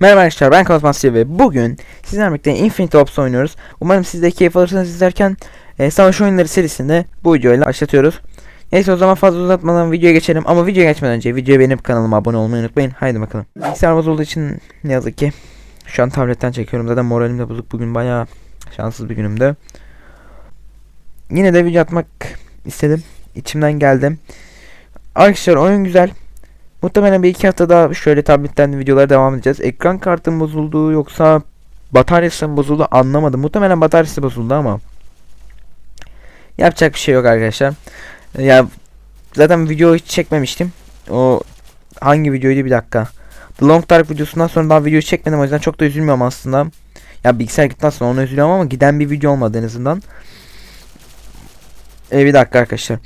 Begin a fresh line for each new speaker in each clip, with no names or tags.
Merhaba arkadaşlar ben Kozmasya ve bugün sizlerle birlikte Infinite Ops oynuyoruz. Umarım siz de keyif alırsınız izlerken e, Savaş Oyunları serisinde bu videoyla başlatıyoruz. Neyse o zaman fazla uzatmadan videoya geçelim ama videoya geçmeden önce videoyu beğenip kanalıma abone olmayı unutmayın. Haydi bakalım. Bilgisayar bozulduğu için ne yazık ki şu an tabletten çekiyorum. Zaten moralim de bozuk bugün bayağı şanssız bir günümdü. Yine de video atmak istedim. İçimden geldim. Arkadaşlar oyun güzel. Muhtemelen bir iki hafta daha şöyle tabletten videolara devam edeceğiz. Ekran kartım bozuldu yoksa bataryası mı bozuldu anlamadım. Muhtemelen bataryası bozuldu ama yapacak bir şey yok arkadaşlar. Ee, Ya zaten video hiç çekmemiştim. O hangi videoydu bir dakika. The Long Dark videosundan sonra daha video çekmedim o yüzden çok da üzülmüyorum aslında. Ya bilgisayar gittikten sonra ona üzülüyorum ama giden bir video olmadı en azından. E bir dakika arkadaşlar.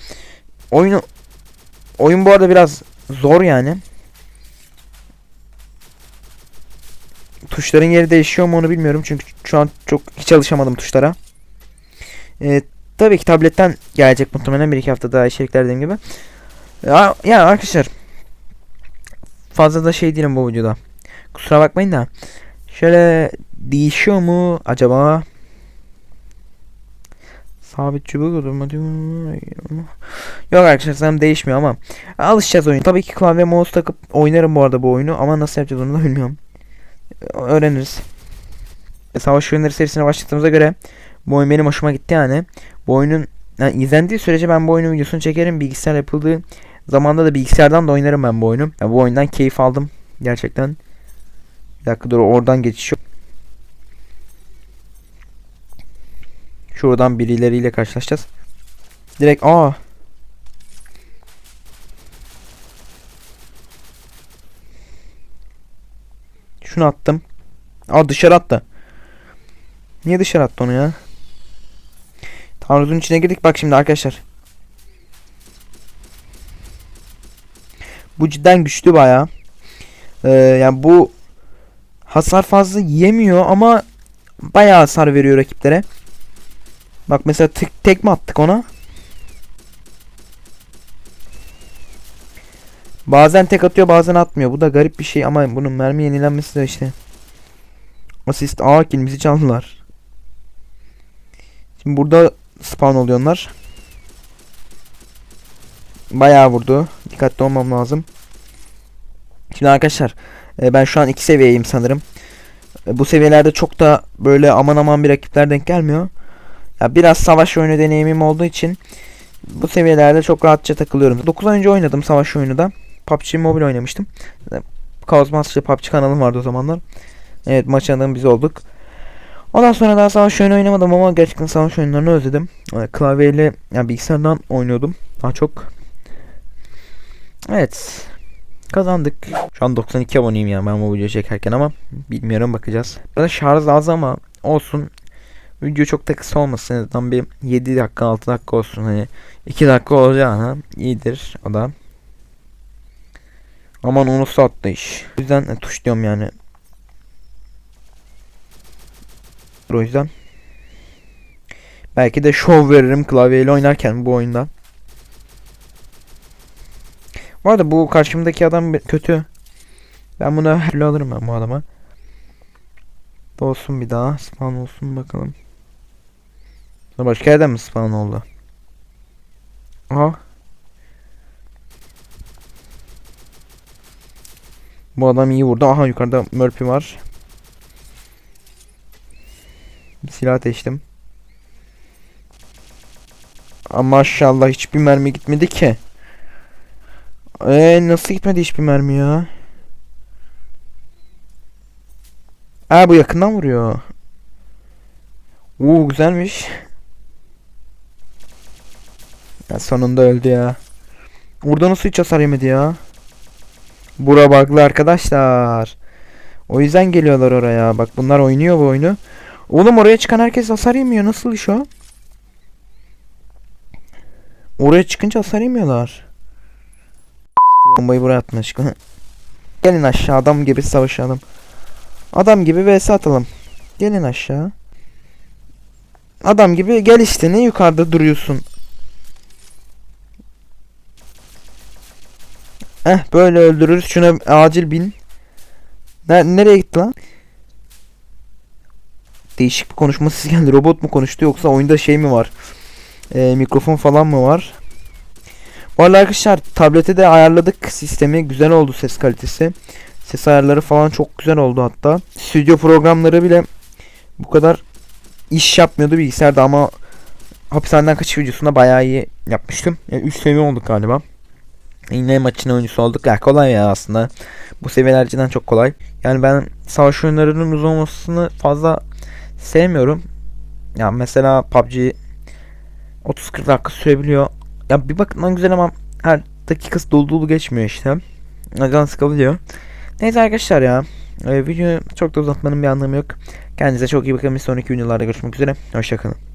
Oyunu oyun bu arada biraz zor yani. Tuşların yeri değişiyor mu onu bilmiyorum çünkü şu an çok hiç alışamadım tuşlara. Ee, tabii ki tabletten gelecek muhtemelen bir iki hafta daha içerikler dediğim gibi. Ya, ya arkadaşlar fazla da şey değilim bu videoda. Kusura bakmayın da. Şöyle değişiyor mu acaba? Sabit çubuk olur mu? Yok arkadaşlar değişmiyor ama alışacağız oyun. Tabii ki klavye mouse takıp oynarım bu arada bu oyunu ama nasıl yapacağız onu da bilmiyorum. Öğreniriz. Savaş oyunları serisine başladığımıza göre bu oyun benim hoşuma gitti yani. Bu oyunun yani izlendiği sürece ben bu oyunun videosunu çekerim. Bilgisayar yapıldığı zamanda da bilgisayardan da oynarım ben bu oyunu. Yani bu oyundan keyif aldım gerçekten. Bir dakika dur oradan geçiş yok. Şuradan birileriyle karşılaşacağız. Direkt aa. Şunu attım. Aa dışarı attı. Niye dışarı attı onu ya? Taarruzun içine girdik bak şimdi arkadaşlar. Bu cidden güçlü baya. Ee, yani bu hasar fazla yemiyor ama bayağı hasar veriyor rakiplere. Bak mesela tek, tekme attık ona. Bazen tek atıyor bazen atmıyor. Bu da garip bir şey ama bunun mermi yenilenmesi de işte. Asist aa kilimizi çaldılar. Şimdi burada spawn oluyorlar. Bayağı vurdu. Dikkatli olmam lazım. Şimdi arkadaşlar e, ben şu an iki seviyeyim sanırım. E, bu seviyelerde çok da böyle aman aman bir rakipler denk gelmiyor. Ya biraz savaş oyunu deneyimim olduğu için bu seviyelerde çok rahatça takılıyorum. 9 ay önce oynadım savaş oyunu da. PUBG Mobile oynamıştım. Chaos Master PUBG kanalım vardı o zamanlar. Evet maç adamı biz olduk. Ondan sonra daha savaş oyunu oynamadım ama gerçekten savaş oyunlarını özledim. Yani klavyeyle yani bilgisayardan oynuyordum daha çok. Evet. Kazandık. Şu an 92 aboneyim ya ben bu videoyu çekerken ama bilmiyorum bakacağız. Burada şarj az ama olsun. Video çok da kısa olmasın. En bir 7 dakika 6 dakika olsun. Hani 2 dakika olacağına iyidir o da. Aman onu sattı iş. O yüzden e, tuşluyorum yani. O yüzden. Belki de şov veririm klavyeyle oynarken bu oyunda. Bu arada bu karşımdaki adam kötü. Ben bunu her alırım ben bu adama. Olsun bir daha. Spawn olsun bakalım. Başka yerden mi spawn oldu? Aha. Bu adam iyi vurdu. Aha yukarıda Murphy var. Bir silah ateştim. Ama maşallah hiçbir mermi gitmedi ki. Eee nasıl gitmedi hiçbir mermi ya? Aa bu yakından vuruyor. Uuu güzelmiş. Ya sonunda öldü ya. Burada nasıl hiç hasar yemedi ya? Bura bug'lı arkadaşlar. O yüzden geliyorlar oraya. Bak bunlar oynuyor bu oyunu. Oğlum oraya çıkan herkes hasar yemiyor. Nasıl iş o? Oraya çıkınca hasar yemiyorlar. Bombayı buraya atmış. Gelin aşağı adam gibi savaşalım. Adam gibi vs atalım. Gelin aşağı. Adam gibi gel işte ne yukarıda duruyorsun. Eh böyle öldürürüz. Şuna acil bin. Ne- nereye gitti lan? Değişik bir konuşma sesi geldi. Robot mu konuştu yoksa oyunda şey mi var? Ee, mikrofon falan mı var? Bu arkadaşlar tablete de ayarladık sistemi. Güzel oldu ses kalitesi. Ses ayarları falan çok güzel oldu hatta. Stüdyo programları bile bu kadar iş yapmıyordu bilgisayarda ama hapishaneden kaçış videosunda bayağı iyi yapmıştım. Yani 3 seviye olduk galiba. Yine maçın oyuncusu olduk. Ya kolay ya aslında. Bu seviyeler çok kolay. Yani ben savaş oyunlarının uzun olmasını fazla sevmiyorum. Ya mesela PUBG 30-40 dakika sürebiliyor. Ya bir bakımdan güzel ama her dakikası dolu dolu geçmiyor işte. Can sıkabiliyor. Neyse arkadaşlar ya. Ee, videoyu çok da uzatmanın bir anlamı yok. Kendinize çok iyi bakın. Bir sonraki videolarda görüşmek üzere. Hoşçakalın.